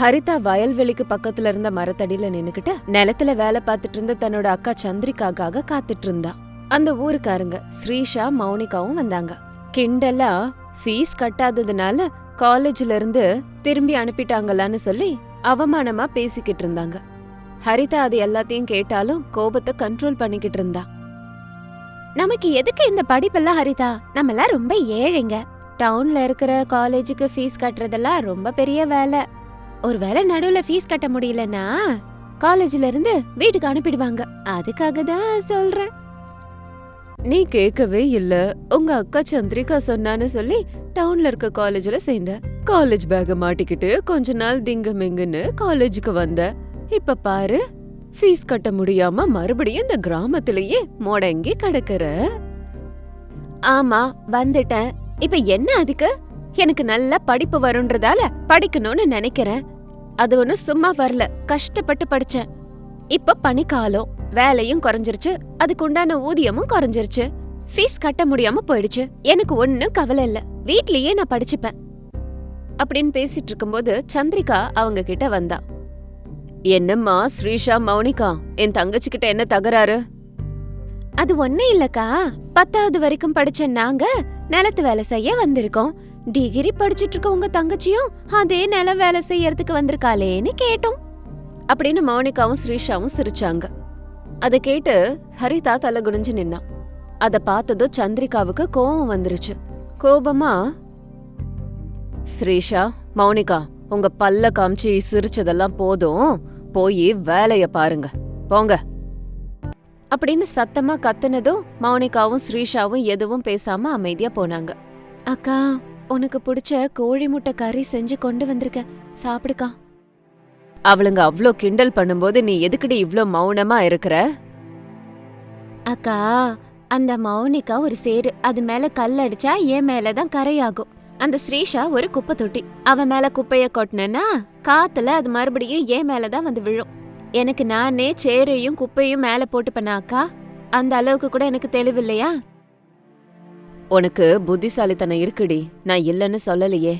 ஹரிதா வயல்வெளிக்கு பக்கத்துல இருந்த மரத்தடியில நின்னுக்கிட்டு நிலத்துல வேலை பார்த்துட்டு இருந்த தன்னோட அக்கா சந்திரிகாக்காக காத்துட்டு இருந்தா. அந்த ஊருக்காரங்க ஸ்ரீஷா மௌனிகாவும் வந்தாங்க. கிண்டலா ஃபீஸ் கட்டாததுனால காலேஜ்ல இருந்து திரும்பி அனுப்பிட்டாங்களான்னு சொல்லி அவமானமா பேசிக்கிட்டு இருந்தாங்க. ஹரிதா அது எல்லாத்தையும் கேட்டாலும் கோபத்தை கண்ட்ரோல் பண்ணிக்கிட்டு இருந்தா. நமக்கு எதுக்கு இந்த படிப்பெல்லாம் ஹரிதா? நம்மலாம் ரொம்ப ஏழைங்க. டவுன்ல இருக்கிற காலேஜுக்கு ஃபீஸ் கட்டுறதெல்லாம் ரொம்ப பெரிய வேலை. ஒருவேளை நடுவுல ஃபீஸ் கட்ட முடியலன்னா காலேஜ்ல இருந்து வீட்டுக்கு அனுப்பிடுவாங்க. அதுக்காக தான் சொல்றேன். நீ கேட்கவே இல்ல. உங்க அக்கா சந்திரிகா சொன்னான்னு சொல்லி டவுன்ல இருக்க காலேஜ்ல சேர்ந்த. காலேஜ் பேக மாட்டிக்கிட்டு கொஞ்ச நாள் திங்க மெங்குன்னு காலேஜுக்கு வந்த. இப்ப பாரு ஃபீஸ் கட்ட முடியாம மறுபடியும் இந்த கிராமத்திலேயே முடங்கி கிடக்குற. ஆமா வந்துட்டேன். இப்ப என்ன அதுக்கு? எனக்கு நல்ல படிப்பு வரும்ன்றதால படிக்கணும்னு நினைக்கிறேன். அது ஒன்றும் சும்மா வரல. கஷ்டப்பட்டு படிச்சேன். இப்ப பனிக்காலம் வேலையும் குறைஞ்சிருச்சு. அதுக்கு உண்டான ஊதியமும் குறைஞ்சிருச்சு. ஃபீஸ் கட்ட முடியாம போயிடுச்சு. எனக்கு ஒன்னும் கவலை இல்ல. வீட்லயே நான் படிச்சுப்பேன். அப்படின்னு பேசிட்டு இருக்கும்போது சந்திரிகா அவங்க கிட்ட வந்தா. என்னம்மா ஸ்ரீஷா மௌனிகா என் தங்கச்சி கிட்ட என்ன தகராறு? அது ஒன்னும் இல்லக்கா. பத்தாவது வரைக்கும் படிச்ச நாங்க நிலத்து வேலை செய்ய வந்திருக்கோம். டிகிரி படிச்சுட்டு இருக்க உங்க தங்கச்சியும் அதே நில வேலை செய்யறதுக்கு வந்திருக்காளேன்னு கேட்டோம். அப்படின்னு மௌனிகாவும் ஸ்ரீஷாவும் சிரிச்சாங்க. அதை கேட்டு ஹரிதா தலை குனிஞ்சு நின்னான் அதை பார்த்ததும் சந்திரிகாவுக்கு கோபம் வந்துருச்சு. கோபமா ஸ்ரீஷா மௌனிகா உங்க பல்ல காமிச்சு சிரிச்சதெல்லாம் போதும். போய் வேலைய பாருங்க. போங்க. அப்படின்னு சத்தமா கத்துனதும் மௌனிகாவும் ஸ்ரீஷாவும் எதுவும் பேசாம அமைதியா போனாங்க. அக்கா உனக்கு பிடிச்ச கோழி முட்டை கறி செஞ்சு கொண்டு வந்திருக்கேன் சாப்பிடுக்கா. அவளுங்க அவ்ளோ கிண்டல் பண்ணும்போது நீ எதுக்குடி இவ்ளோ மௌனமா இருக்கிற? அக்கா அந்த மௌனிகா ஒரு சேரு அது மேல கல் அடிச்சா என் மேலதான் கரையாகும். அந்த ஸ்ரீஷா ஒரு குப்பை தொட்டி அவன் மேல குப்பைய கொட்டினா காத்துல அது மறுபடியும் என் மேலதான் வந்து விழும். எனக்கு நானே சேரையும் குப்பையும் மேல போட்டுப்பேனா அக்கா? அந்த அளவுக்கு கூட எனக்கு தெளிவில்லையா? உனக்கு புத்திசாலித்தனம் இருக்குடி. நான் இல்லைன்னு சொல்லலையே.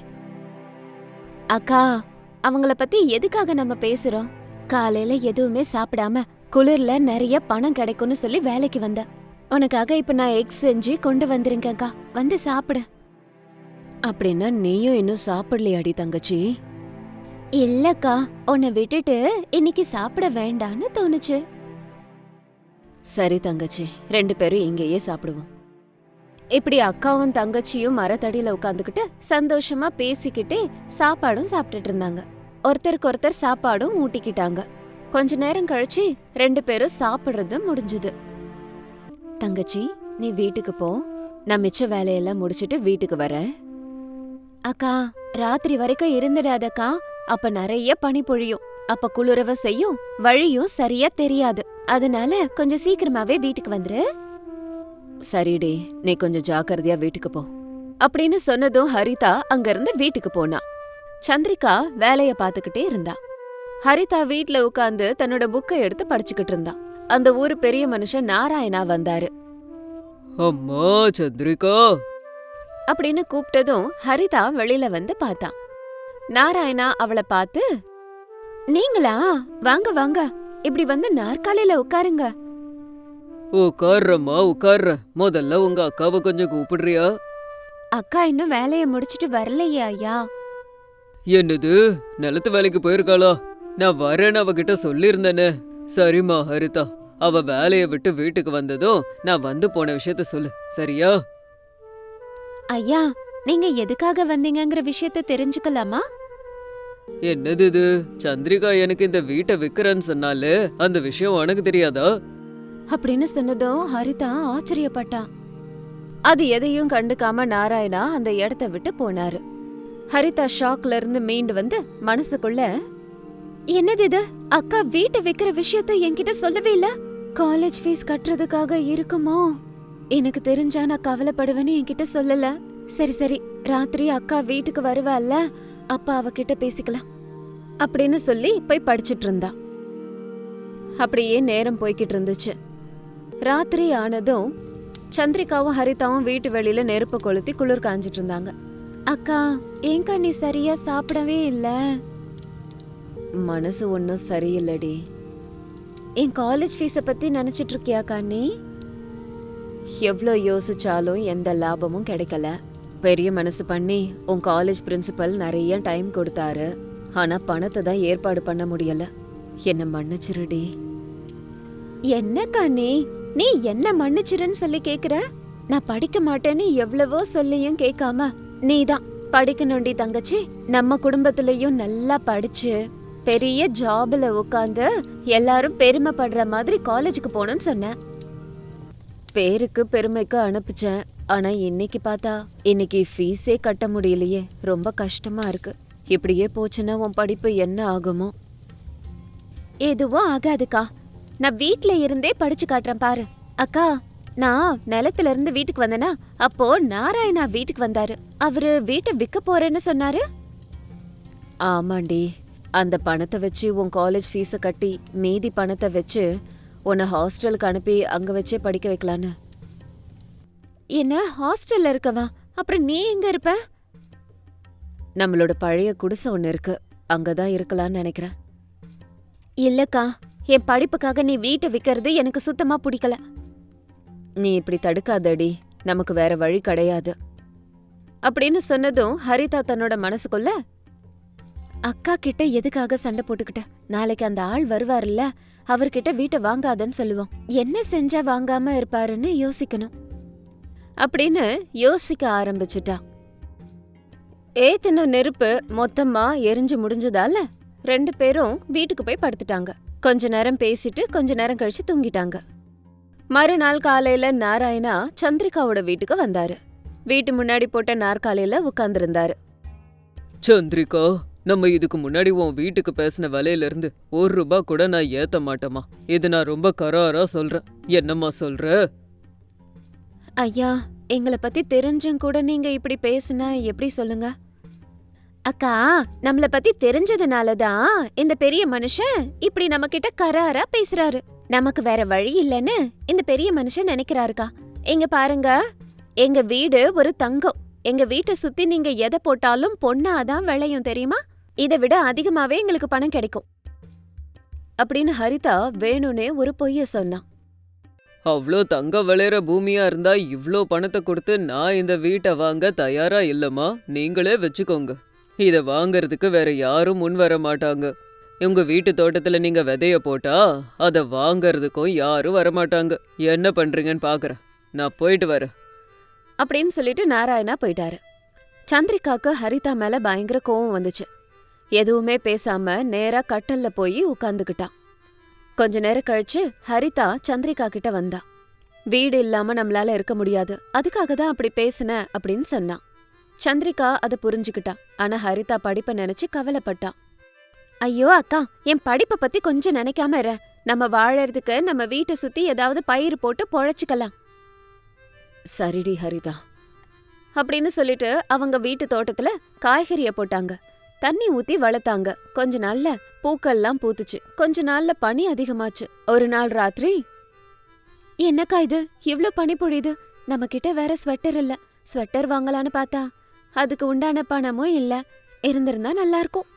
அக்கா அவங்கள பத்தி எதுக்காக நம்ம பேசுறோம்? காலையில எதுவுமே சாப்பிடாம குளிர்ல நிறைய பணம் கிடைக்கும்னு சொல்லி வேலைக்கு வந்த. உனக்காக இப்ப நான் எக் செஞ்சு கொண்டு வந்திருக்கேன்க்கா வந்து சாப்பிடு. அப்படின்னா நீயும் இன்னும் சாப்பிடலையாடி தங்கச்சி. இல்லக்கா உன்னை விட்டுட்டு இன்னைக்கு சாப்பிட வேண்டான்னு தோணுச்சு. சரி தங்கச்சி ரெண்டு பேரும் இங்கேயே சாப்பிடுவோம். இப்படி அக்காவும் தங்கச்சியும் மரத்தடியில உட்காந்துக்கிட்டு சந்தோஷமா பேசிக்கிட்டே சாப்பாடும் சாப்பிட்டுட்டு இருந்தாங்க. ஒருத்தருக்கு ஒருத்தர் சாப்பாடும் ஊட்டிக்கிட்டாங்க. கொஞ்ச நேரம் கழிச்சு ரெண்டு பேரும் சாப்பிடுறது முடிஞ்சுது. தங்கச்சி நீ வீட்டுக்கு போ. நான் மிச்ச வேலையெல்லாம் முடிச்சிட்டு வீட்டுக்கு வரேன். அக்கா ராத்திரி வரைக்கும் இருந்துடாதக்கா. அப்ப நிறைய பனி பொழியும். அப்ப குளிரவ செய்யும் வழியும் சரியா தெரியாது. அதனால கொஞ்சம் சீக்கிரமாவே வீட்டுக்கு வந்துரு. சரிடி நீ கொஞ்சம் ஜாக்கிரதையா வீட்டுக்கு போ. அப்படின்னு சொன்னதும் ஹரிதா அங்கிருந்து வீட்டுக்கு போனா. சந்திரிகா வேலைய பாத்துக்கிட்டே இருந்தா. ஹரிதா வீட்ல உட்கார்ந்து தன்னோட புக்கை எடுத்து படிச்சுக்கிட்டு இருந்தா. அந்த ஊரு பெரிய மனுஷன் நாராயணா வந்தாரு. அம்மா சந்திரிகா. அப்படின்னு கூப்பிட்டதும் ஹரிதா வெளியில வந்து பார்த்தான் நாராயணா அவளை பார்த்து நீங்களா? வாங்க வாங்க. இப்படி வந்து நாற்காலியில உட்காருங்க. உட்கார்றம்மா உட்கார்ற முதல்ல உங்க அக்காவை கொஞ்சம் கூப்பிடுறியா? அக்கா இன்னும் வேலைய முடிச்சிட்டு வரலையே ஐயா. என்னது? நிலத்து வேலைக்கு போயிருக்காளா? நான் வரேன்னு அவகிட்ட சொல்லியிருந்தேனே. சரிம்மா ஹரிதா. அவ வேலைய விட்டு வீட்டுக்கு வந்ததும் நான் வந்து போன விஷயத்த சொல்லு. சரியா? ஐயா நீங்க எதுக்காக வந்தீங்கங்கிற விஷயத்த தெரிஞ்சுக்கலாமா? என்னது இது? சந்திரிகா எனக்கு இந்த வீட்டை விக்கிறேன்னு சொன்னாலே அந்த விஷயம் உனக்கு தெரியாதா? அப்படின்னு சொன்னதும் ஹரிதா ஆச்சரியப்பட்டா. அது எதையும் கண்டுக்காம நாராயணா அந்த இடத்த விட்டு போனாரு. ஹரிதா ஷாக்ல இருந்து மீண்டு வந்து மனசுக்குள்ள என்னது இது? அக்கா வீட்டை விக்கிற விஷயத்த என்கிட்ட சொல்லவே இல்ல? காலேஜ் ஃபீஸ் கட்டுறதுக்காக இருக்குமோ? எனக்கு தெரிஞ்சா நான் கவலைப்படுவேன்னு என்கிட்ட சொல்லல. சரி சரி. ராத்திரி அக்கா வீட்டுக்கு வருவாள்ல அப்ப அவகிட்ட பேசிக்கலாம். அப்படின்னு சொல்லி போய் படிச்சிட்டு இருந்தா. அப்படியே நேரம் போய்கிட்டு இருந்துச்சு. ராத்திரி ஆனதும் சந்திரிகாவும் ஹரிதாவும் வீட்டு வெளியில நெருப்பு கொளுத்தி குளிர் காஞ்சிட்டு இருந்தாங்க. அக்கா ஏங்கா நீ சரியா சாப்பிடவே இல்ல? மனசு ஒன்றும் சரியில்லடி. என் காலேஜ் ஃபீஸை பத்தி நினைச்சிட்டு இருக்கியாக்கா நீ? எவ்வளோ யோசிச்சாலும் எந்த லாபமும் கிடைக்கல. பெரிய மனசு பண்ணி உன் காலேஜ் பிரின்சிபல் நிறைய டைம் கொடுத்தாரு. ஆனா பணத்தை தான் ஏற்பாடு பண்ண முடியல. என்ன மன்னிச்சிருடி. என்ன கண்ணி நீ என்ன மன்னிச்சிருன்னு சொல்லி கேக்குற? நான் படிக்க மாட்டேன்னு எவ்வளவோ சொல்லியும் கேட்காம நீதான் படிக்கணும்டி தங்கச்சி. நம்ம குடும்பத்திலயும் நல்லா படிச்சு பெரிய ஜாப்ல உட்காந்து எல்லாரும் பெருமைப்படுற மாதிரி காலேஜுக்கு போகணும்னு சொன்னேன் பேருக்கு பெருமைக்கு அனுப்பிச்சேன். ஆனா இன்னைக்கு பார்த்தா இன்னைக்கு ஃபீஸே கட்ட முடியலையே. ரொம்ப கஷ்டமா இருக்கு. இப்படியே போச்சுன்னா உன் படிப்பு என்ன ஆகுமோ? எதுவும் ஆகாதுக்கா. நான் வீட்ல இருந்தே படிச்சு காட்டுறேன் பாரு. அக்கா நான் நிலத்துல இருந்து வீட்டுக்கு வந்தேனா அப்போ நாராயணா வீட்டுக்கு வந்தாரு. அவரு வீட்டை விற்க போறேன்னு சொன்னாரு. ஆமாண்டி. அந்த பணத்தை வச்சு உன் காலேஜ் ஃபீஸை கட்டி மீதி பணத்தை வச்சு உன்னை ஹாஸ்டலுக்கு அனுப்பி அங்க வச்சே படிக்க வைக்கலான்னு. என்ன ஹாஸ்டல்ல இருக்கவா? அப்புறம் நீ எங்க இருப்ப? நம்மளோட பழைய குடிசை ஒன்று இருக்கு. அங்கதான் இருக்கலாம்னு நினைக்கிறேன். இல்லக்கா என் படிப்புக்காக நீ வீட்டை விற்கிறது எனக்கு சுத்தமா பிடிக்கல. நீ இப்படி தடுக்காதடி. நமக்கு வேற வழி கிடையாது. அப்படின்னு சொன்னதும் ஹரிதா தன்னோட மனசுக்குள்ள அக்கா கிட்ட எதுக்காக சண்டை போட்டுக்கிட்ட? நாளைக்கு அந்த ஆள் வருவாருல்ல அவர்கிட்ட வீட்டை வாங்காதன்னு சொல்லுவோம். என்ன செஞ்சா வாங்காம இருப்பாருன்னு யோசிக்கணும். அப்படின்னு யோசிக்க ஆரம்பிச்சுட்டா. ஏத்தின நெருப்பு மொத்தமா எரிஞ்சு முடிஞ்சதால ரெண்டு பேரும் வீட்டுக்கு போய் படுத்துட்டாங்க. கொஞ்ச நேரம் பேசிட்டு கொஞ்ச நேரம் கழிச்சு தூங்கிட்டாங்க. மறுநாள் காலையில நாராயணா சந்திரிகாவோட வீட்டுக்கு வந்தாரு. வீட்டு முன்னாடி போட்ட நாற்காலியில உட்கார்ந்திருந்தாரு. சந்திரிகா நம்ம இதுக்கு முன்னாடி உன் வீட்டுக்கு பேசின விலையில இருந்து ஒரு ரூபா கூட நான் ஏத்த மாட்டேமா இது நான் ரொம்ப கராரா சொல்றேன். என்னம்மா சொல்ற? ஐயா எங்களை பத்தி தெரிஞ்சும் கூட நீங்க இப்படி பேசுனா எப்படி சொல்லுங்க? அக்கா நம்மள பத்தி தெரிஞ்சதுனால தான் இந்த பெரிய மனுஷன் இப்படி நம்ம கிட்ட கராரா பேசுறாரு. நமக்கு வேற வழி இல்லைன்னு இந்த பெரிய மனுஷன் நினைக்கிறாருக்கா. எங்க பாருங்க எங்க வீடு ஒரு தங்கம். எங்க வீட்டை சுத்தி நீங்க எதை போட்டாலும் பொண்ணாதான் விளையும் தெரியுமா? இதை விட அதிகமாவே எங்களுக்கு பணம் கிடைக்கும். அப்படின்னு ஹரிதா வேணும்னே ஒரு பொய்ய சொன்னான் அவ்வளோ தங்க விளையிற பூமியா இருந்தா இவ்ளோ பணத்தை கொடுத்து நான் இந்த வீட்டை வாங்க தயாரா இல்லம்மா? நீங்களே வச்சுக்கோங்க. இத வாங்கறதுக்கு வேற யாரும் முன் வர மாட்டாங்க. உங்க வீட்டு தோட்டத்துல நீங்க விதைய போட்டா அத வாங்கறதுக்கும் யாரும் வர மாட்டாங்க. என்ன பண்றீங்கன்னு பாக்குறேன். நான் போயிட்டு வரேன். அப்படின்னு சொல்லிட்டு நாராயணா போயிட்டாரு. சந்திரிகாக்கு ஹரிதா மேல பயங்கர கோவம் வந்துச்சு. எதுவுமே பேசாம நேரா கட்டல்ல போய் உட்காந்துக்கிட்டான் கொஞ்ச நேரம் கழிச்சு ஹரிதா சந்திரிகா கிட்ட வந்தா. வீடு இல்லாம நம்மளால இருக்க முடியாது. அதுக்காக தான் அப்படி பேசுன அப்படின்னு சொன்னான் சந்திரிகா அதை புரிஞ்சுக்கிட்டா. ஆனா ஹரிதா படிப்பை நினைச்சு கவலைப்பட்டா. ஐயோ அக்கா என் படிப்பை பத்தி கொஞ்சம் நினைக்காம இரு. நம்ம வாழறதுக்கு நம்ம வீட்டை சுத்தி ஏதாவது பயிர் போட்டு பொழைச்சிக்கலாம். சரிடி ஹரிதா. அப்படின்னு சொல்லிட்டு அவங்க வீட்டு தோட்டத்துல காய்கறிய போட்டாங்க. தண்ணி ஊத்தி வளர்த்தாங்க. கொஞ்ச நாள்ல பூக்கள்லாம் பூத்துச்சு. கொஞ்ச நாள்ல பனி அதிகமாச்சு. ஒரு நாள் ராத்திரி என்னக்கா இது? இவ்ளோ பனி பொழியுது நம்ம கிட்ட வேற ஸ்வெட்டர் இல்ல. ஸ்வெட்டர் வாங்கலான்னு பார்த்தா. அதுக்கு உண்டான பணமும் இல்ல. இருந்திருந்தா நல்லா இருக்கும்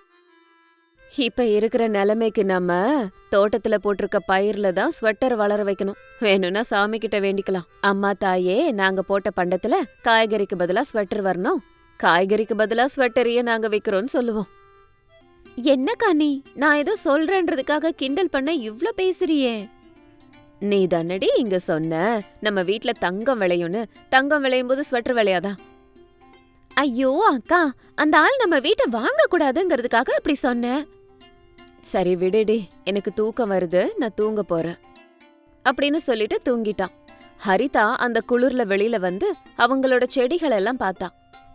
இப்ப இருக்கிற நிலைமைக்கு நம்ம தோட்டத்துல போட்டிருக்க பயிர்ல தான் ஸ்வெட்டர் வளர வைக்கணும். வேணும்னா சாமி கிட்ட வேண்டிக்கலாம். அம்மா தாயே நாங்க போட்ட பண்டத்துல காய்கறிக்கு பதிலா ஸ்வெட்டர் வரணும். காய்கறிக்கு பதிலா ஸ்வெட்டரையே நாங்க விக்கிறோம்னு சொல்லுவோம். என்ன காணி நான் ஏதோ சொல்றேன்றதுக்காக கிண்டல் பண்ண இவ்ளோ பேசுறியே. நீ தானடி இங்க சொன்ன. நம்ம வீட்ல தங்கம் விளையும்னு. தங்கம் விளையும் போது ஸ்வெட்டர் விளையாதா? ஐயோ அக்கா அந்த ஆள் நம்ம வீட்டை வாங்க கூடாதுங்கிறதுக்காக அப்படி சொன்னேன் சரி விடுடி. எனக்கு தூக்கம் வருது. நான் தூங்க போறேன். அப்படின்னு சொல்லிட்டு தூங்கிட்டான். ஹரிதா அந்த குளிர்ல வெளியில வந்து அவங்களோட செடிகள் எல்லாம் பார்த்தா.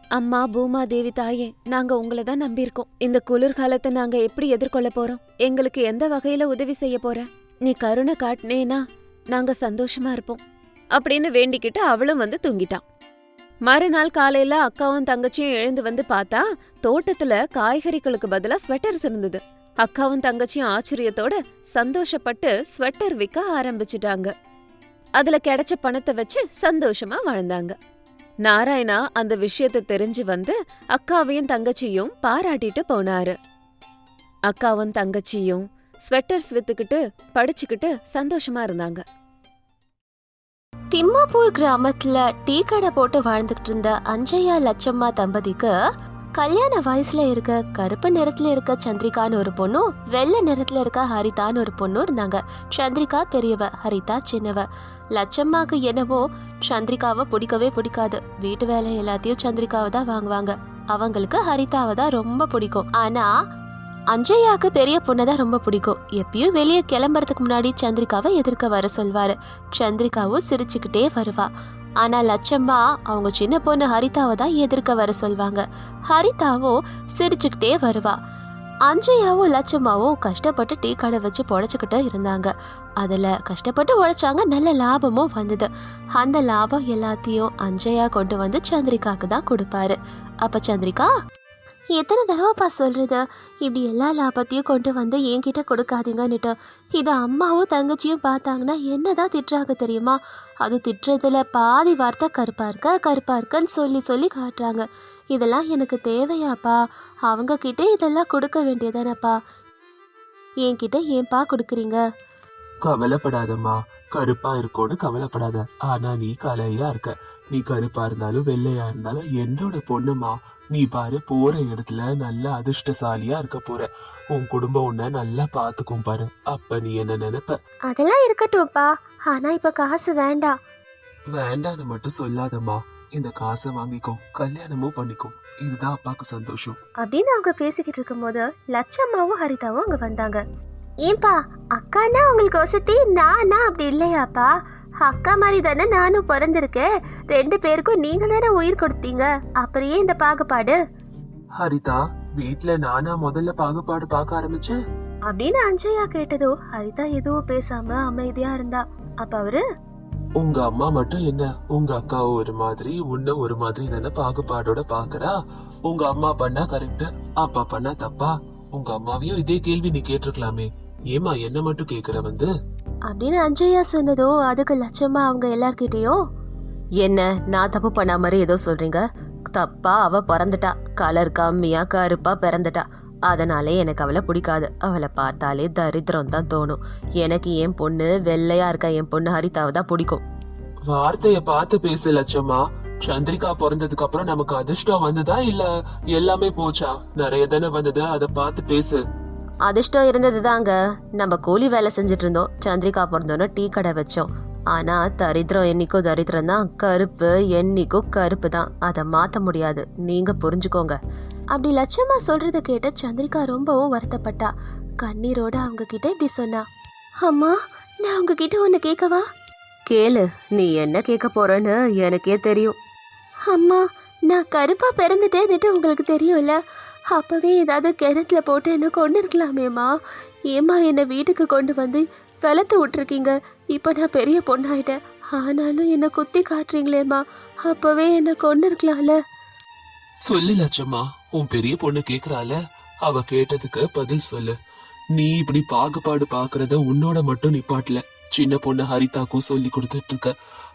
அம்மா பூமா தேவி தாயே நாங்க உங்களை தான் நம்பியிருக்கோம். இந்த குளிர்காலத்தை நாங்க எப்படி எதிர்கொள்ள போறோம்? எங்களுக்கு எந்த வகையில உதவி செய்ய போற? நீ கருணை காட்டினேனா நாங்க சந்தோஷமா இருப்போம். அப்படின்னு வேண்டிக்கிட்டு அவளும் வந்து தூங்கிட்டான். மறுநாள் காலையில அக்காவும் தங்கச்சியும் எழுந்து வந்து பார்த்தா தோட்டத்துல காய்கறிகளுக்கு பதிலா ஸ்வெட்டர்ஸ் இருந்தது. அக்காவும் தங்கச்சியும் ஆச்சரியத்தோட சந்தோஷப்பட்டு ஸ்வெட்டர் விற்க ஆரம்பிச்சிட்டாங்க. அதுல கிடைச்ச பணத்தை வச்சு சந்தோஷமா வாழ்ந்தாங்க. நாராயணா அந்த விஷயத்தை தெரிஞ்சு வந்து அக்காவையும் தங்கச்சியும் பாராட்டிட்டு போனாரு. அக்காவும் தங்கச்சியும் ஸ்வெட்டர்ஸ் வித்துக்கிட்டு படிச்சுக்கிட்டு சந்தோஷமா இருந்தாங்க. திம்மாப்பூர் கிராமத்துல டீ கடை போட்டு வாழ்ந்துகிட்டு இருந்த அஞ்சையா லட்சம்மா தம்பதிக்கு கல்யாண வயசுல இருக்க கருப்பு நிறத்துல இருக்க சந்திரிகான்னு ஒரு பொண்ணும் வெள்ளை நிறத்துல இருக்க ஹரிதான்னு ஒரு பொண்ணும் இருந்தாங்க. சந்திரிகா பெரியவ ஹரிதா சின்னவ. லட்சம்மாக்கு என்னவோ சந்திரிகாவை பிடிக்கவே பிடிக்காது. வீட்டு வேலை எல்லாத்தையும் சந்திரிகாவை தான் வாங்குவாங்க. அவங்களுக்கு ஹரிதாவை தான் ரொம்ப பிடிக்கும். ஆனா அஞ்சயாவுக்கு பெரிய பொண்ணை தான் ரொம்ப பிடிக்கும். எப்பயும் வெளியே கிளம்புறதுக்கு முன்னாடி சந்திரிகாவை எதிர்க்க வர சொல்வாரு. சந்திரிகாவும் சிரிச்சுக்கிட்டே வருவா. ஆனா லட்சம்மா அவங்க சின்ன பொண்ணு ஹரிதாவை தான் எதிர்க்க வர சொல்வாங்க. ஹரிதாவும் சிரிச்சுக்கிட்டே வருவா. அஞ்சையாவும் லட்சம்மாவும் கஷ்டப்பட்டு டீ கடை வச்சு பொழைச்சிக்கிட்டு இருந்தாங்க. அதில் கஷ்டப்பட்டு உழைச்சாங்க நல்ல லாபமும் வந்தது. அந்த லாபம் எல்லாத்தையும் அஞ்சையா கொண்டு வந்து சந்திரிகாக்கு தான் கொடுப்பாரு. அப்ப சந்திரிகா எத்தனை தடவைப்பா சொல்கிறது இப்படி எல்லா லாபத்தையும் கொண்டு வந்து என்கிட்ட கொடுக்காதீங்கன்னுட்டு. இதை அம்மாவும் தங்கச்சியும் பார்த்தாங்கன்னா என்னதான் திட்டுறாங்க தெரியுமா? அது திட்டுறதுல பாதி வார்த்தை கருப்பாக இருக்க கருப்பாக இருக்கன்னு சொல்லி சொல்லி காட்டுறாங்க. இதெல்லாம் எனக்கு தேவையாப்பா. அவங்கக்கிட்ட இதெல்லாம் கொடுக்க வேண்டியதானப்பா. என்கிட்ட ஏன்பா கொடுக்குறீங்க? கவலைப்படாதம்மா. கருப்பா இருக்கோன்னு கவலைப்படாத. ஆனா நீ கலையா இருக்க. நீ கருப்பா இருந்தாலும் வெள்ளையா இருந்தாலும் என்னோட பொண்ணுமா நீ பாரு போற இடத்துல நல்ல அதிர்ஷ்டசாலியா இருக்க போற. உன் குடும்பம் உன்னை நல்லா பாத்துக்கும் பாரு. அப்ப நீ என்ன நினைப்ப? அதெல்லாம் இருக்கட்டும்ப்பா. ஆனா இப்ப காசு வேண்டாம் வேண்டான்னு மட்டும் சொல்லாதம்மா. இந்த காசை வாங்கிக்கோ கல்யாணமும் பண்ணிக்கோ. இதுதான் அப்பாக்கு சந்தோஷம். அப்படின்னு அவங்க பேசிக்கிட்டு இருக்கும்போது லட்சம்மாவும் ஹரிதாவும் அங்க வந்தாங்க. ஏன்பா அக்கானா உங்களுக்கு வசதி நானா அப்படி இல்லையாப்பா? அக்கா மாதிரி தானே நானும் பிறந்திருக்கேன். ரெண்டு பேருக்கும் நீங்க தானே உயிர் கொடுத்தீங்க. அப்புறம் ஏன் இந்த பாகுபாடு? ஹரிதா வீட்ல நானா முதல்ல பாகுபாடு பார்க்க ஆரம்பிச்சேன்? அப்படின்னு அஞ்சயா கேட்டதோ ஹரிதா எதுவும் பேசாம அமைதியா இருந்தா. அப்ப அவரு? உங்க அம்மா மட்டும் என்ன உங்க அக்காவும் ஒரு மாதிரி உன்ன ஒரு மாதிரி தானே பாகுபாடோட பாக்குறா? உங்க அம்மா பண்ணா கரெக்ட் அப்பா பண்ணா தப்பா? உங்க அம்மாவையும் இதே கேள்வி நீ கேட்டிருக்கலாமே. ஏமா என்ன மட்டும் கேக்குற வந்து? அப்படின்னு அஞ்சயா சொன்னதோ அதுக்கு லட்சமா அவங்க எல்லார்கிட்டயும் என்ன நான் தப்பு பண்ண மாதிரி ஏதோ சொல்றீங்க? தப்பா அவ பிறந்துட்டா. கலர் கம்மியா கருப்பா பிறந்துட்டா. அதனாலே எனக்கு அவளை பிடிக்காது. அவளை பார்த்தாலே தரித்திரம் தான் தோணும். எனக்கு என் பொண்ணு வெள்ளையா இருக்க என் பொண்ணு ஹரிதாவை தான் பிடிக்கும். வார்த்தைய பார்த்து பேசு லட்சமா சந்திரிகா பிறந்ததுக்கு அப்புறம் நமக்கு அதிர்ஷ்டம் வந்ததா இல்ல எல்லாமே போச்சா? நிறைய தானே வந்தது அதை பார்த்து பேசு. அதிர்ஷ்டம் இருந்தது தாங்க நம்ம கூலி வேலை செஞ்சுட்டு இருந்தோம் சந்திரிகா பிறந்தோன்னு டீ கடை வச்சோம். ஆனா தரித்திரம் என்னைக்கும் தரித்திரம் தான் கருப்பு என்னைக்கும் கருப்பு தான் அதை மாத்த முடியாது. நீங்க புரிஞ்சுக்கோங்க. அப்படி லட்சமா சொல்றத கேட்ட சந்திரிகா ரொம்பவும் வருத்தப்பட்டா. கண்ணீரோட அவங்க கிட்ட இப்படி சொன்னா. அம்மா நான் உங்ககிட்ட ஒன்று கேட்கவா? கேளு. நீ என்ன கேட்க போறன்னு எனக்கே தெரியும். அம்மா நான் கருப்பா பிறந்துட்டேன்னுட்டு உங்களுக்கு தெரியும்ல. அப்போவே ஏதாவது கிணத்துல போட்டு என்ன கொண்டு இருக்கலாமேம்மா ஏம்மா என்னை வீட்டுக்கு கொண்டு வந்து வெளத்து விட்ருக்கீங்க இப்போ நான் பெரிய பொண்ணாயிட்டேன். ஆனாலும் என்னை குத்தி காட்டுறீங்களேம்மா. அப்போவே என்னை கொண்டு இருக்கலாம்ல சொல்லு லட்சம்மா உன் பெரிய பொண்ணு கேக்குறால? அவ கேட்டதுக்கு பதில் சொல்லு. நீ இப்படி பாகுபாடு பாக்குறத உன்னோட மட்டும் நிப்பாட்டல. சின்ன பொண்ணு ஹரிதாக்கும் சொல்லி கொடுத்துட்டு இருக்க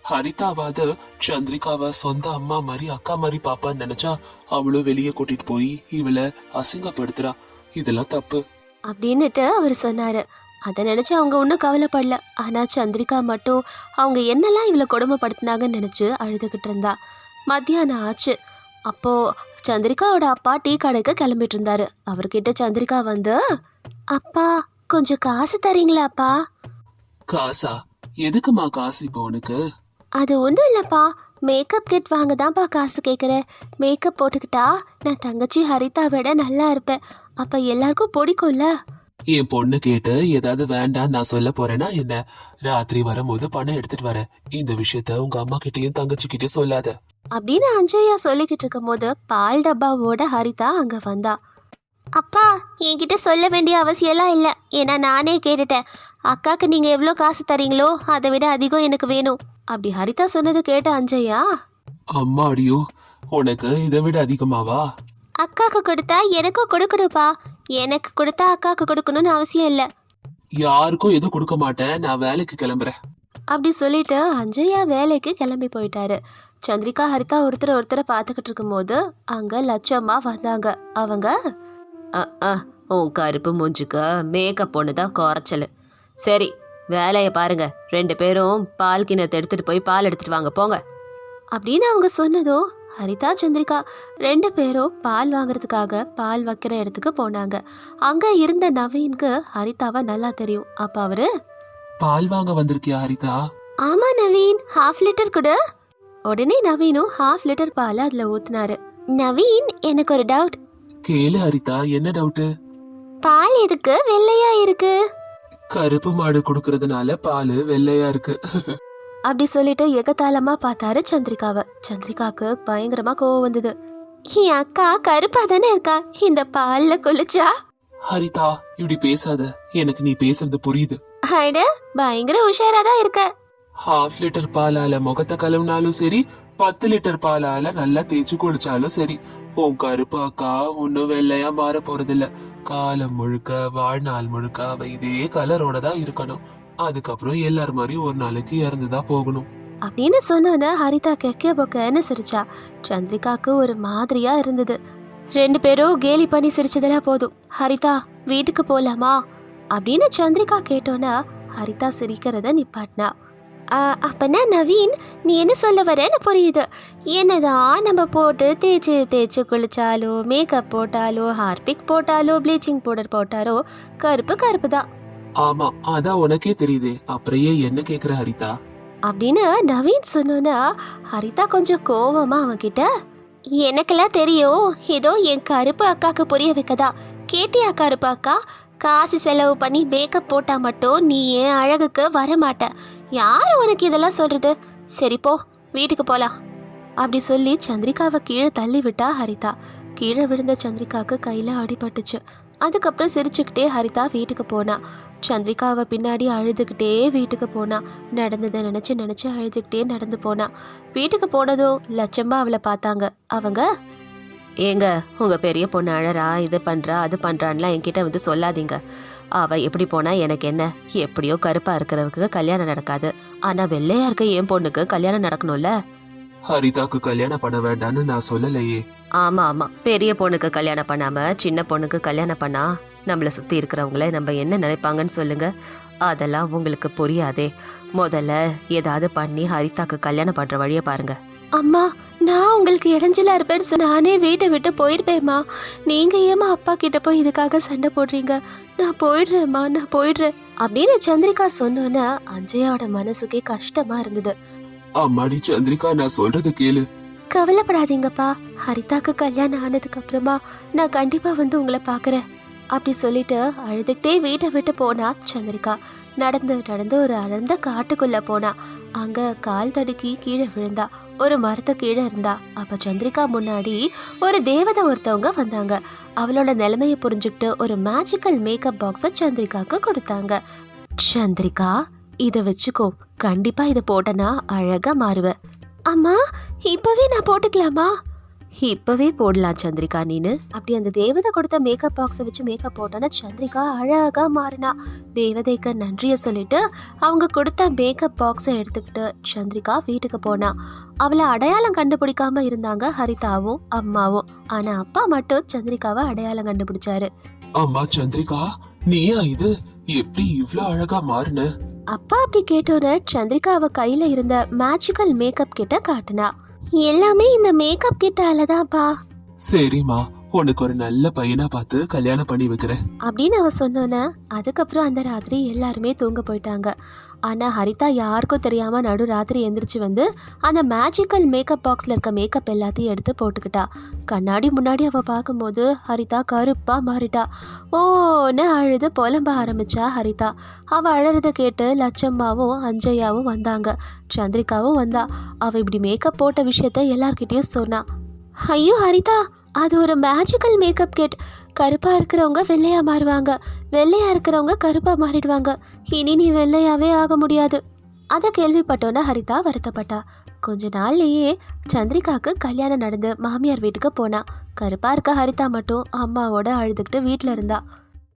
ஹரிதாவாத சந்திரிகாவை சொந்த அம்மா மாதிரி அக்கா மாதிரி பாப்பான்னு நினைச்சா அவளும் வெளியே கூட்டிட்டு போய் இவளை அசிங்கப்படுத்துறா. இதெல்லாம் தப்பு. அப்படின்னுட்டு அவர் சொன்னாரு. அதை நினைச்சு அவங்க ஒன்றும் கவலைப்படல. ஆனால் சந்திரிகா மட்டும் அவங்க என்னெல்லாம் இவளை கொடுமைப்படுத்தினாங்கன்னு நினச்சி அழுதுகிட்டு இருந்தா. மத்தியானம் ஆச்சு. அப்போது சந்திரிகாவோட அப்பா டீ கடைக்கு கிளம்பிட்டு இருந்தாரு. அவர்கிட்ட சந்திரிகா வந்து அப்பா கொஞ்சம் காசு தரீங்களாப்பா காசா? எதுக்குமா காசு இப்போ உனக்கு? அது ஒன்றும் இல்லைப்பா. மேக்கப் கிட் வாங்க தான்ப்பா காசு கேட்குறேன் மேக்கப் போட்டுக்கிட்டா நான் தங்கச்சி ஹரிதா விட நல்லா இருப்பேன். அப்போ எல்லாருக்கும் பிடிக்கும்ல? என் பொண்ணு கேட்டு ஏதாவது வேண்டாம் நான் சொல்ல போறேன்னா என்ன? ராத்திரி வரும்போது பணம் எடுத்துட்டு வரேன் இந்த விஷயத்த உங்க அம்மா கிட்டயும் தங்கச்சி கிட்டயும் சொல்லாத. அப்படின்னு அஞ்சய்யா சொல்லிக்கிட்டு இருக்கும்போது பால் டப்பாவோட ஹரிதா அங்கே வந்தா. அப்பா என்கிட்ட சொல்ல வேண்டிய அவசியம்லாம் இல்லை. ஏன்னா நானே கேட்டுட்டேன். அக்காக்கு நீங்கள் எவ்வளோ காசு தரீங்களோ அதை விட அதிகம் எனக்கு வேணும். அப்படி ஹரிதா சொன்னது கேட்ட அஞ்சய்யா? அம்மா அடியோ உனக்கு இதை விட அதிகமாவா? அக்காக்கு கொடுத்தா எனக்கும் கொடுக்கணும்ப்பா. எனக்கு கொடுத்தா அக்காக்கு கொடுக்கணும்னு அவசியம் இல்லை. யாருக்கும் எதுவும் கொடுக்க மாட்டேன். நான் வேலைக்கு கிளம்புறேன். அப்படி சொல்லிட்டு அஞ்சய்யா வேலைக்கு கிளம்பி போயிட்டாரு. சந்திரிகா ஹரிதா ஒருத்தர் ஒருத்தரை பார்த்துக்கிட்டு இருக்கும்போது அங்க லட்சம்மா வந்தாங்க. அவங்க "அ, அ, உன் கருப்பு மூஞ்சுக்கு மேக்கப் ஒன்று தான் குறைச்சல். சரி வேலையை பாருங்க. ரெண்டு பேரும் பால் கிணத்தை எடுத்துட்டு போய் பால் எடுத்துட்டு வாங்க போங்க. அப்படின்னு அவங்க சொன்னதும் ஹரிதா சந்திரிகா ரெண்டு பேரும் பால் வாங்குறதுக்காக பால் வைக்கிற இடத்துக்கு போனாங்க. அங்க இருந்த நவீனுக்கு ஹரிதாவை நல்லா தெரியும். அப்ப அவரு பால் வாங்க வந்திருக்கியா ஹரிதா? ஆமா நவீன். ஹாஃப் லிட்டர் கொடு. உடனே நவீனும் ஹாஃப் லிட்டர் பால் அதுல ஊத்துனாரு. நவீன் எனக்கு ஒரு டவுட் கேளு ஹரிதா. என்ன டவுட்டு? பால் எதுக்கு? வெள்ளையா இருக்கு. கருப்பு மாடு குடுக்கறதுனால பால் வெள்ளையா இருக்கு. அப்படி சொல்லிட்டு எகத்தாளமா பார்த்தாரு சந்திரிகாவை. சந்திரிகாக்கு பயங்கரமா கோவம் வந்தது. என் அக்கா கருப்பா தானே இருக்கா? இந்த பால்ல குளிச்சா? ஹரிதா இப்படி பேசாத. எனக்கு நீ பேசுறது புரியுது. அட பயங்கர உஷாரா தான் இருக்க. ஹாஃப் லிட்டர் பாலால முகத்தை கழுவினாலும் சரி பத்து லிட்டர் பாலால நல்லா தேய்ச்சி குடிச்சாலும் சரி. உன் கருப்பாக்கா ஒன்னும் வெள்ளையா மாற போறதில்ல. காலம் முழுக்க வாழ்நாள் முழுக்க அவ இதே கலரோட தான் இருக்கணும். அதுக்கப்புறம் எல்லார் மாதிரியும் ஒரு நாளைக்கு இறந்துதான் போகணும். அப்படின்னு சொன்னோன்னே ஹரிதா கெக்க பொக்கன்னு சிரிச்சா? சந்திரிகாக்கு ஒரு மாதிரியா இருந்தது. ரெண்டு பேரும் கேலி பண்ணி சிரிச்சதெல்லாம் போதும். ஹரிதா வீட்டுக்கு போலாமா? அப்படின்னு சந்திரிகா கேட்டோன்னா ஹரிதா சிரிக்கிறத நிப்பாட்டினா. அப்பனா நவீன்? நீ என்ன சொல்ல வரேன்னு புரியுது. என்னதான் நம்ம போட்டு தேய்ச்சி தேய்ச்சி குளிச்சாலோ மேக்கப் போட்டாலோ ஹார்பிக் போட்டாலோ ப்ளீச்சிங் பவுடர் போட்டாலோ கருப்பு கருப்பு தான் ஆமா அதான் உனக்கே தெரியுதே. அப்புறம் ஏன் என்ன கேக்குற ஹரிதா? அப்படின்னு நவீன் சொன்னோன்னா ஹரிதா கொஞ்சம் கோவமா அவன்கிட்ட எனக்கெல்லாம் தெரியும். ஏதோ என் கருப்பு அக்காக்கு புரிய வைக்கதா கேட்டியா கருப்பு அக்கா? காசு செலவு பண்ணி மேக்கப் போட்டால் மட்டும் நீ என் அழகுக்கு வர மாட்ட யார் உனக்கு இதெல்லாம் சொல்கிறது சரி போ வீட்டுக்கு போகலாம் அப்படி சொல்லி சந்திரிகாவை கீழே தள்ளி விட்டா ஹரிதா. கீழே விழுந்த சந்திரிகாவுக்கு கையில் அடிபட்டுச்சு. அதுக்கப்புறம் சிரிச்சுக்கிட்டே ஹரிதா வீட்டுக்கு போனா. சந்திரிகாவை பின்னாடி அழுதுகிட்டே வீட்டுக்கு போனா. நடந்ததை நினச்சி நினச்சி அழுதுகிட்டே நடந்து போனா. வீட்டுக்கு போனதும் லட்சம்பா அவளை பார்த்தாங்க. அவங்க ஏங்க உங்க பெரிய பொண்ணு அழறா இது பண்றா அது பண்றான்லாம் என்கிட்ட வந்து சொல்லாதீங்க. அவ எப்படி போனா எனக்கு என்ன? எப்படியோ கருப்பா இருக்கிறவருக்கு கல்யாணம் நடக்காது. ஆனா வெள்ளையா இருக்க என் பொண்ணுக்கு கல்யாணம் நடக்கணும்ல? ஹரிதாக்கு கல்யாணம் பண்ண வேண்டாம்னு நான் சொல்லலையே. ஆமா ஆமா. பெரிய பொண்ணுக்கு கல்யாணம் பண்ணாம சின்ன பொண்ணுக்கு கல்யாணம் பண்ணா நம்மளை சுத்தி இருக்கிறவங்கள நம்ம என்ன நினைப்பாங்கன்னு சொல்லுங்க. அதெல்லாம் உங்களுக்கு புரியாதே. முதல்ல ஏதாவது பண்ணி ஹரிதாக்கு கல்யாணம் பண்ற வழியை பாருங்க. அம்மா நான் உங்களுக்கு இடைஞ்சலா இருப்பேன்னு நானே வீட்டை விட்டு போயிருப்பேம்மா. நீங்க ஏமா அப்பா கிட்ட போய் இதுக்காக சண்டை போடுறீங்க? நான் போயிடுறேம்மா நான் போயிடுறேன். அப்படின்னு சந்திரிகா சொன்னோன்னே அஞ்சயாவோட மனசுக்கே கஷ்டமா இருந்தது. அம்மாடி சந்திரிகா நான் சொல்றத கேளு. கவலைப்படாதீங்கப்பா. ஹரிதாக்கு கல்யாணம் ஆனதுக்கு அப்புறமா நான் கண்டிப்பா வந்து உங்களை பார்க்கறேன். அப்படி சொல்லிட்டு அழுதுகிட்டே வீட்டை விட்டு போனா சந்திரிகா. நடந்து நடந்து ஒரு அடர்ந்த காட்டுக்குள்ள போனா. அங்க கால் தடுக்கி கீழே விழுந்தா. ஒரு மரத்து கீழே இருந்தா. அப்ப சந்திரிகா முன்னாடி ஒரு தேவதை ஒருத்தவங்க வந்தாங்க. அவளோட நிலைமையை புரிஞ்சுக்கிட்டு ஒரு மேஜிக்கல் மேக்கப் பாக்ஸ சந்திரிகாக்கு கொடுத்தாங்க. சந்திரிகா இதை வச்சுக்கோ. கண்டிப்பா இதை போட்டனா அழகா மாறுவ. அம்மா இப்பவே நான் போட்டுக்கலாமா? இப்பவே போடலாம் சந்திரிகா நீனு. அப்படி அந்த தேவதை கொடுத்த மேக்கப் பாக்ஸை வச்சு மேக்கப் போட்டோன்னா சந்திரிகா அழகா மாறினா. தேவதைக்கு நன்றிய சொல்லிட்டு அவங்க கொடுத்த மேக்கப் பாக்ஸை எடுத்துக்கிட்டு சந்திரிகா வீட்டுக்கு போனா. அவளை அடையாளம் கண்டுபிடிக்காம இருந்தாங்க ஹரிதாவும் அம்மாவும். ஆனா அப்பா மட்டும் சந்திரிகாவை அடையாளம் கண்டுபிடிச்சாரு. அம்மா சந்திரிகா நீயா இது? எப்படி இவ்ளோ அழகா மாறுன? அப்பா அப்படி கேட்டோன்னு சந்திரிகா அவ கையில இருந்த மேஜிக்கல் மேக்கப் கிட்ட காட்டுனா. எல்லாமே இந்த மேக்கப் கிட்டால தான்ப்பா சரிம்மா. உனக்கு ஒரு நல்ல பையனா பார்த்து கல்யாணம் பண்ணி வைக்கிறேன். அப்படின்னு அவ சொன்னோன்னே அதுக்கப்புறம் அந்த ராத்திரி எல்லாருமே தூங்க போயிட்டாங்க. ஆனா ஹரிதா யாருக்கும் தெரியாம நடு ராத்திரி எந்திரிச்சு வந்து அந்த மேஜிக்கல் மேக்கப் பாக்ஸ்ல இருக்க மேக்கப் எல்லாத்தையும் எடுத்து போட்டுக்கிட்டா. கண்ணாடி முன்னாடி அவ பார்க்கும்போது ஹரிதா கருப்பா மாறிட்டா. ஓன்னு அழுது புலம்ப ஆரம்பிச்சா ஹரிதா. அவ அழறத கேட்டு லட்சம்மாவும் அஞ்சையாவும் வந்தாங்க. சந்திரிகாவும் வந்தா. அவ இப்படி மேக்கப் போட்ட விஷயத்த எல்லார்கிட்டயும் சொன்னா. ஐயோ ஹரிதா! அது ஒரு மேஜிக்கல் மேக்கப் கிட் கருப்பாக இருக்கிறவங்க வெள்ளையாக மாறுவாங்க. வெள்ளையாக இருக்கிறவங்க கருப்பாக மாறிடுவாங்க. இனி நீ வெள்ளையாகவே ஆக முடியாது. அதை கேள்விப்பட்டோன்னே ஹரிதா வருத்தப்பட்டா. கொஞ்ச நாள்லேயே சந்திரிகாக்கு கல்யாணம் நடந்து மாமியார் வீட்டுக்கு போனா. கருப்பாக இருக்க ஹரிதா மட்டும் அம்மாவோட அழுதுகிட்டு வீட்டில் இருந்தா.